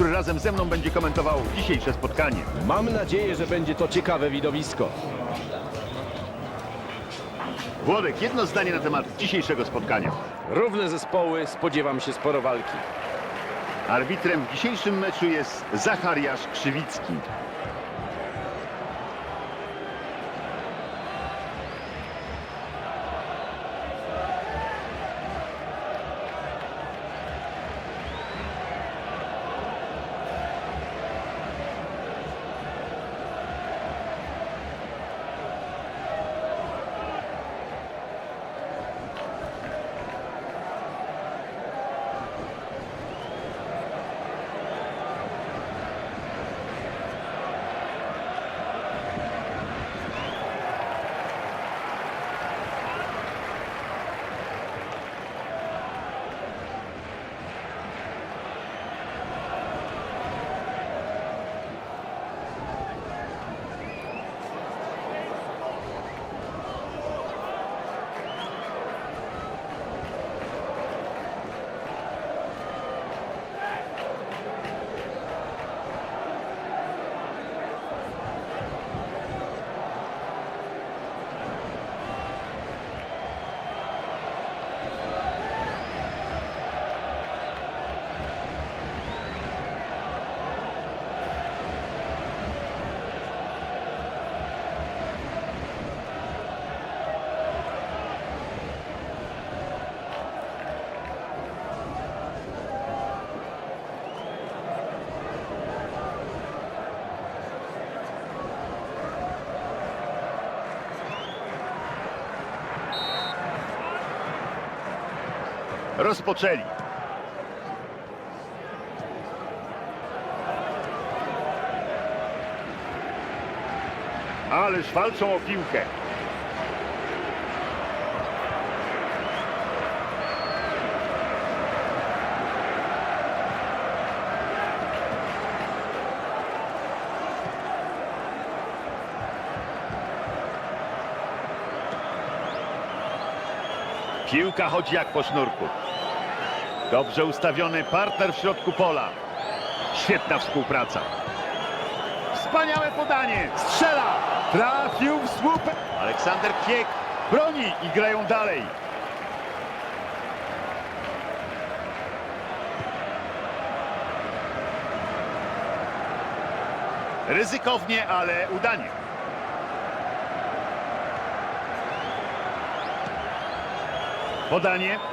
który razem ze mną będzie komentował dzisiejsze spotkanie. Mam nadzieję, że będzie to ciekawe widowisko. Włodek, jedno zdanie na temat dzisiejszego spotkania. Równe zespoły, spodziewam się sporo walki. Arbitrem w dzisiejszym meczu jest Zachariasz Krzywicki. Rozpoczęli. Ależ walczą o piłkę. Piłka chodzi jak po sznurku. Dobrze ustawiony partner w środku pola. Świetna współpraca. Wspaniałe podanie. Strzela. Trafił w słup. Aleksander Kiek broni i grają dalej. Ryzykownie, ale udanie. Podanie.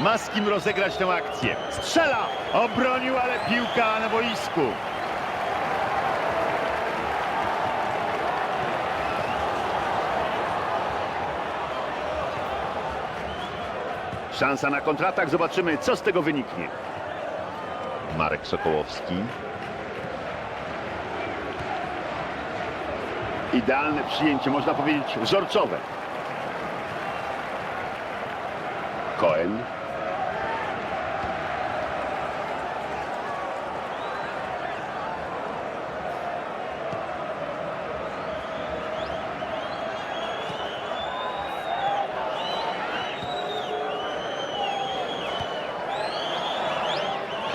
Ma z kim rozegrać tę akcję. Strzela! Obronił, ale piłka na boisku. Szansa na kontratak. Zobaczymy, co z tego wyniknie. Marek Sokołowski. Idealne przyjęcie, można powiedzieć wzorcowe.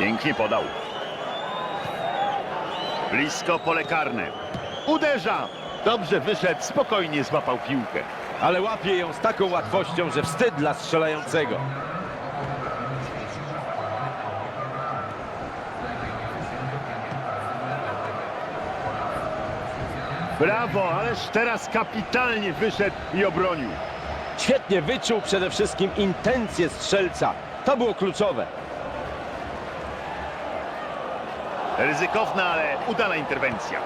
Pięknie podał. Blisko pole karne. Uderza. Dobrze wyszedł, spokojnie złapał piłkę. Ale łapie ją z taką łatwością, że wstyd dla strzelającego. Brawo, ależ teraz kapitalnie wyszedł i obronił. Świetnie wyczuł przede wszystkim intencje strzelca. To było kluczowe. Ryzykowna, ale udana interwencja.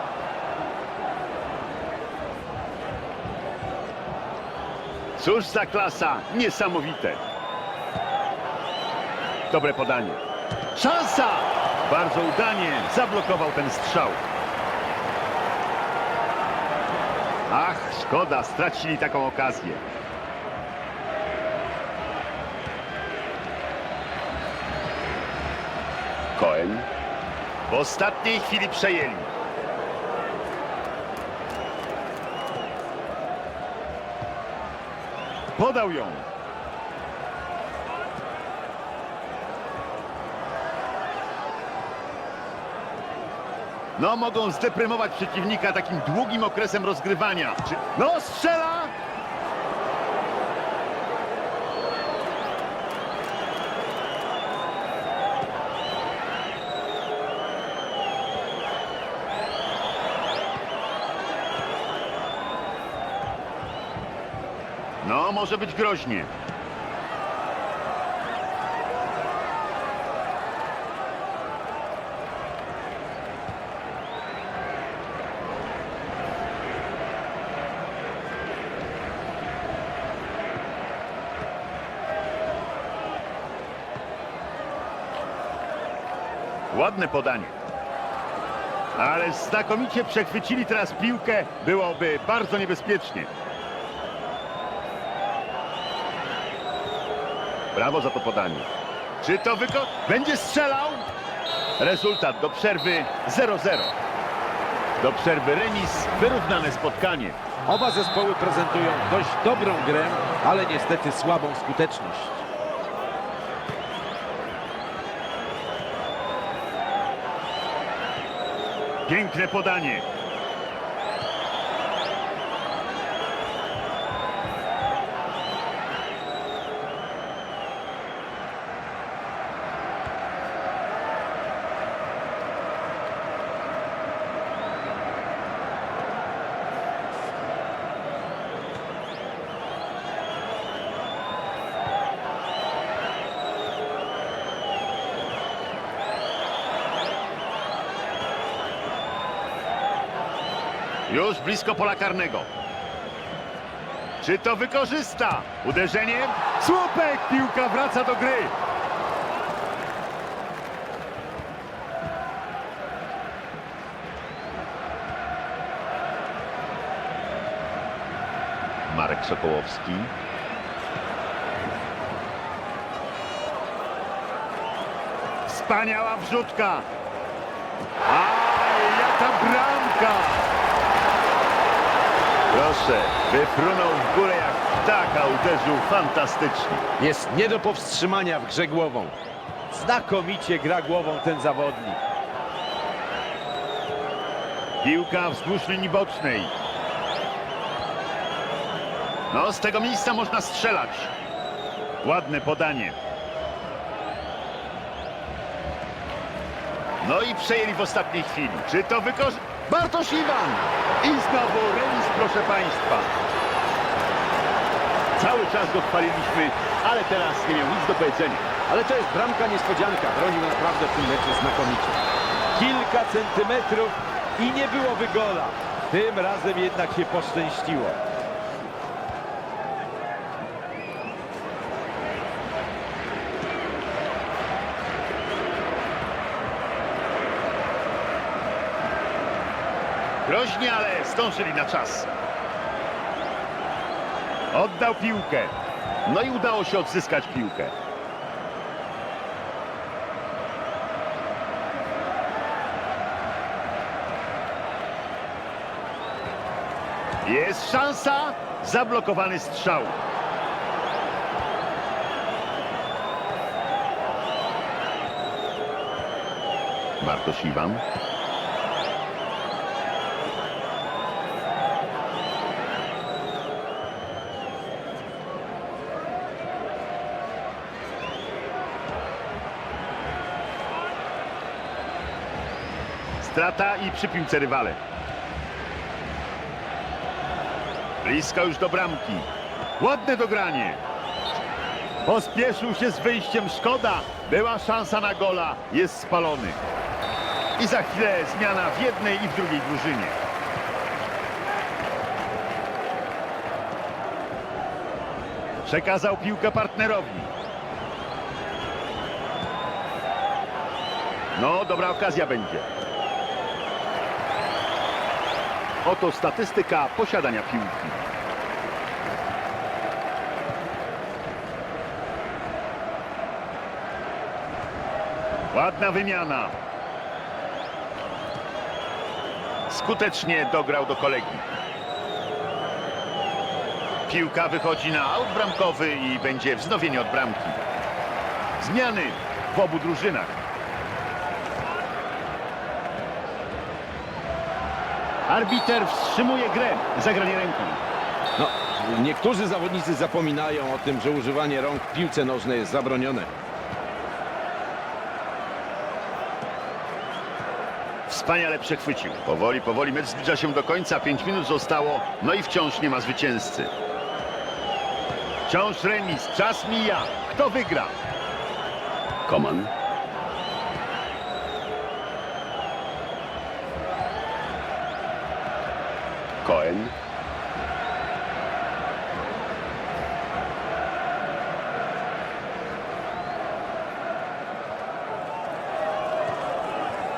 Cóż za klasa, niesamowite. Dobre podanie. Szansa! Bardzo udanie zablokował ten strzał. Ach, szkoda, stracili taką okazję. W ostatniej chwili przejęli. Podał ją. No, mogą zdeprymować przeciwnika takim długim okresem rozgrywania. No, strzela! No, może być groźnie. Ładne podanie. Ale znakomicie przechwycili teraz piłkę. Byłoby bardzo niebezpiecznie. Brawo za to podanie. Czy to wyko... Będzie strzelał? Rezultat do przerwy 0-0. Do przerwy remis, wyrównane spotkanie. Oba zespoły prezentują dość dobrą grę, ale niestety słabą skuteczność. Piękne podanie. Już blisko pola karnego. Czy to wykorzysta? Uderzenie? Słupek! Piłka wraca do gry. Marek Sokołowski. Wspaniała wrzutka. A jaka bramka! Proszę, wyfrunął w górę jak ptak, a uderzył fantastycznie. Jest nie do powstrzymania w grze głową. Znakomicie gra głową ten zawodnik. Piłka wzdłuż linii bocznej. No, z tego miejsca można strzelać. Ładne podanie. No i przejęli w ostatniej chwili. Czy to wykorzy... Bartosz Iwan! I znowu remis, proszę Państwa. Cały czas go chwaliliśmy, ale teraz nie miał nic do powiedzenia. Ale to jest bramka niespodzianka. Bronił naprawdę w tym meczu znakomicie. Kilka centymetrów i nie byłoby gola. Tym razem jednak się poszczęściło. Groźnie, ale zdążyli na czas. Oddał piłkę. No i udało się odzyskać piłkę. Jest szansa. Zablokowany strzał. Bartosz Iwan. Strata i przy piłce rywale. Blisko już do bramki. Ładne dogranie. Pospieszył się z wyjściem. Szkoda. Była szansa na gola. Jest spalony. I za chwilę zmiana w jednej i w drugiej drużynie. Przekazał piłkę partnerowi. No, dobra okazja będzie. Oto statystyka posiadania piłki. Ładna wymiana. Skutecznie dograł do kolegi. Piłka wychodzi na aut bramkowy i będzie wznowienie od bramki. Zmiany w obu drużynach. Arbiter wstrzymuje grę. Zagranie ręką. No, niektórzy zawodnicy zapominają o tym, że używanie rąk w piłce nożnej jest zabronione. Wspaniale przechwycił. Powoli, powoli mecz zbliża się do końca. 5 minut zostało. No i wciąż nie ma zwycięzcy. Wciąż remis. Czas mija. Kto wygra? Koman.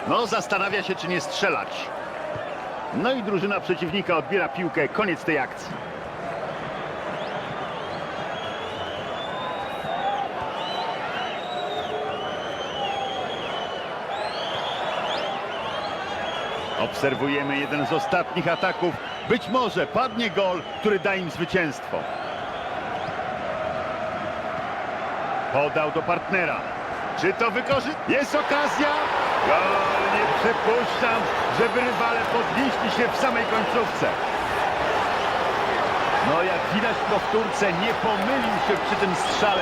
No, zastanawia się, czy nie strzelać. No i drużyna przeciwnika odbiera piłkę. Koniec tej akcji. Obserwujemy jeden z ostatnich ataków. Być może padnie gol, który da im zwycięstwo. Podał do partnera. Czy to wykorzy... Jest okazja! Gol, nie przypuszczam, żeby rywale podnieśli się w samej końcówce. No jak widać w powtórce, nie pomylił się przy tym strzale.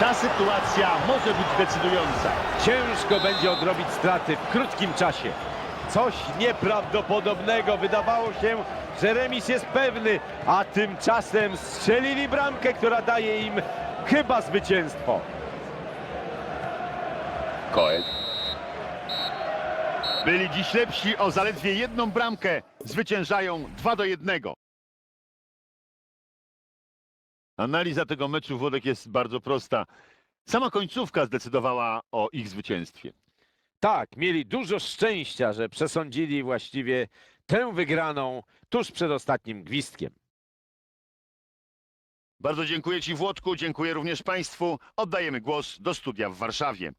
Ta sytuacja może być decydująca. Ciężko będzie odrobić straty w krótkim czasie. Coś nieprawdopodobnego. Wydawało się, że remis jest pewny, a tymczasem strzelili bramkę, która daje im chyba zwycięstwo. Koet. Byli dziś lepsi o zaledwie jedną bramkę. Zwyciężają 2 do 1. Analiza tego meczu Włodek jest bardzo prosta. Sama końcówka zdecydowała o ich zwycięstwie. Tak, mieli dużo szczęścia, że przesądzili właściwie tę wygraną tuż przed ostatnim gwizdkiem. Bardzo dziękuję Ci Włodku, dziękuję również Państwu. Oddajemy głos do studia w Warszawie.